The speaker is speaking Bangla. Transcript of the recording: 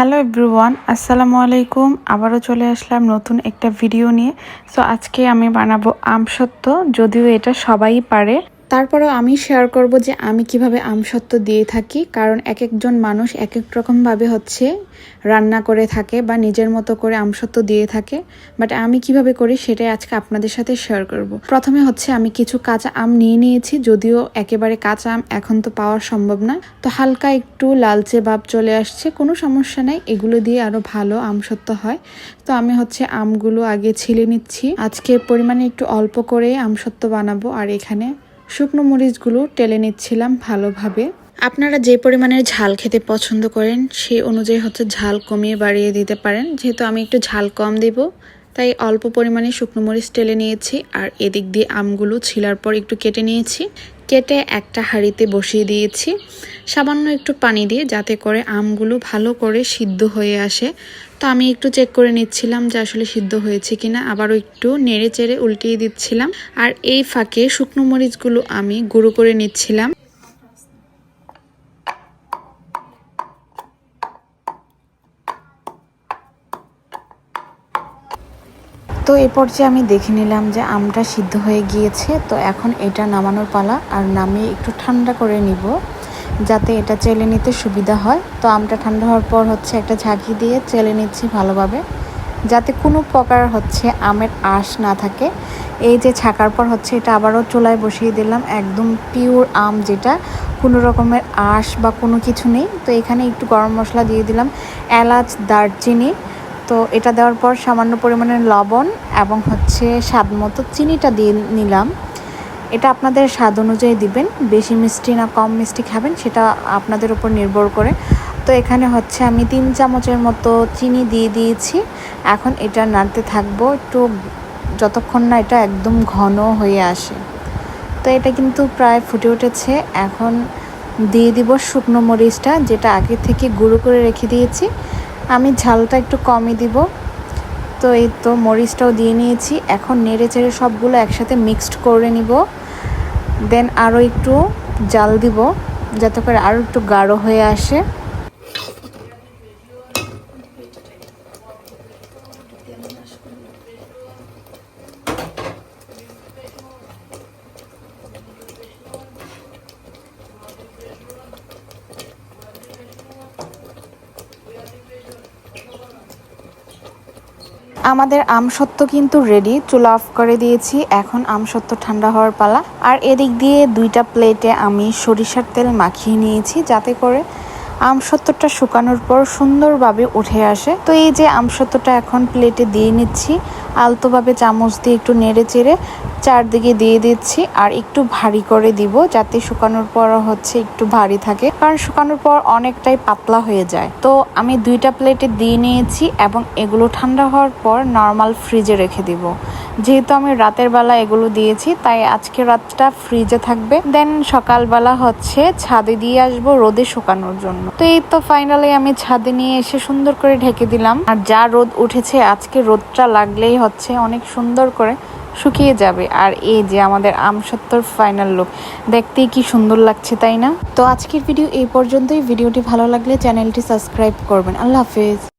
হ্যালো এভরিওয়ান আসসালামু আলাইকুম আবারও চলে আসলাম নতুন একটা ভিডিও নিয়ে। সো আজকে আমি বানাবো আমসত্ত্ব যদিও এটা সবাই পারে। তারপরেও আমি শেয়ার করব যে আমি কীভাবে আমসত্ত্ব দিয়ে থাকি, কারণ এক একজন মানুষ এক এক রকমভাবে হচ্ছে রান্না করে থাকে বা নিজের মতো করে আমসত্ত্ব দিয়ে থাকে বাট আমি কীভাবে করি সেটাই আজকে আপনাদের সাথে শেয়ার করব। প্রথমে হচ্ছে আমি কিছু কাঁচা আম নিয়ে নিয়েছি, যদিও একেবারে কাঁচা আম এখন তো পাওয়া সম্ভব না। তো হালকা একটু লালচে ভাব চলে আসছে, কোনো সমস্যা নাই, এগুলো দিয়ে আরও ভালো আমসত্ত্ব হয়। তো আমি হচ্ছে আমগুলো আগে ছিলে নিচ্ছি। আজকে পরিমাণে একটু অল্প করে আমসত্ত্ব বানাবো, আর এখানে শুকনো মরিচগুলো টেলে নিচ্ছিলাম ভালোভাবে। আপনারা যে পরিমাণের ঝাল খেতে পছন্দ করেন, সে অনুযায়ী হচ্ছে ঝাল কমিয়ে বাড়িয়ে দিতে পারেন। যেহেতু আমি একটু ঝাল কম দেব, তাই অল্প পরিমাণে শুকনো মরিচ টেলে নিয়েছি, আর এদিক দিয়ে আমগুলো ছিলার পর একটু কেটে নিয়েছি। কেটে একটা হাঁড়িতে বসিয়ে দিয়েছি। সামান্য একটু পানি দিয়ে যাতে করে আমগুলো ভালো করে সিদ্ধ হয়ে আসে। তো আমি একটু চেক করে নিচ্ছিলাম যে আসলে সিদ্ধ হয়েছে কিনা। আবারও একটু নেড়ে চেড়ে উল্টিয়ে দিচ্ছিলাম। আর এই ফাঁকে শুকনো মরিচগুলো আমি গুঁড়ো করে নিচ্ছিলাম। তো এই পর্যায়ে আমি দেখে নিলাম যে আমটা সিদ্ধ হয়ে গিয়েছে। তো এখন এটা নামানোর পালা আর নামিয়ে একটু ঠান্ডা করে নিব যাতে এটা চেলে নিতে সুবিধা হয়। তো আমটা ঠান্ডা হওয়ার পর হচ্ছে একটা ঝাঁকি দিয়ে চেলে নিচ্ছি ভালোভাবে যাতে কোনো প্রকার হচ্ছে আমের আঁশ না থাকে। এই যে ছাকার পর হচ্ছে এটা আবারও চুলায় বসিয়ে দিলাম একদম পিওর আম যেটা কোনো রকমের আঁশ বা কোনো কিছু নেই। তো এখানে একটু গরম মশলা দিয়ে দিলাম এলাচ, দারচিনি তো এটা দেওয়ার পর সামান্য পরিমাণে লবণ এবং হচ্ছে স্বাদ মতো চিনিটা দিয়ে নিলাম। এটা আপনাদের স্বাদ অনুযায়ী দিবেন, বেশি মিষ্টি না কম মিষ্টি খাবেন, সেটা আপনাদের উপর নির্ভর করে। তো এখানে হচ্ছে আমি তিন চামচের মতো চিনি দিয়ে দিয়েছি। এখন এটা নাড়তে থাকব, একটু যতক্ষণ না এটা একদম ঘন হয়ে আসে। তো এটা কিন্তু প্রায় ফুটে উঠেছে। এখন দিয়ে দিব শুকনো মরিচটা, যেটা আগে থেকে গুঁড়ো করে রেখে দিয়েছি। আমি ঝালটা একটু কমই দিব। তো এই তো মরিচটাও দিয়ে নিয়েছি। এখন নেড়ে চেড়ে সবগুলো একসাথে মিক্সড করে নিব। দেন আরও একটু জাল দিব, যাতে করে আরও একটু গাঢ় হয়ে আসে। আমাদের আমসত্ত্ব কিন্তু রেডি চুলা অফ করে দিয়েছি। এখন আমসত্ত্ব ঠান্ডা হওয়ার পালা। আর এদিক দিয়ে দুইটা প্লেটে আমি সরিষার তেল মাখিয়ে নিয়েছি, যাতে করে আমসত্ত্বটা শুকানোর পর সুন্দরভাবে উঠে আসে। তো এই যে আমসত্ত্বটা এখন প্লেটে দিয়ে নিচ্ছি, আলতোভাবে চামচ দিয়ে একটু নেড়ে চেড়ে চারদিকে দিয়ে দিচ্ছি আর একটু ভারী করে দিব যাতে শুকানোর পর হচ্ছে একটু ভারী থাকে। কারণ শুকানোর পর অনেকটাই পাতলা হয়ে যায়। তো আমি দুইটা প্লেটে দিয়ে নিয়েছি এবং এগুলো ঠান্ডা হওয়ার পর নর্মাল ফ্রিজে রেখে দিব। যেহেতু আমি রাতের বেলা এগুলো দিয়েছি, তাই আজকে রাতটা ফ্রিজে থাকবে। দেন সকালবেলা হচ্ছে ছাদে দিয়ে আসব রোদে শুকানোর জন্য। তো এই তো ফাইনালি আমি ছাদে নিয়ে এসে সুন্দর করে ঢেকে দিলাম। আর যা রোদ উঠেছে, আজকে রোদটা লাগলেই হচ্ছে অনেক সুন্দর করে শুকিয়ে যাবে। আর এই যে আমাদের আমসত্তর ফাইনাল লুক দেখতেই কি সুন্দর লাগছে, তাই না? তো আজকের ভিডিও এই পর্যন্তই। ভিডিওটি ভালো লাগলে চ্যানেলটি সাবস্ক্রাইব করবেন। আল্লাহ হাফেজ।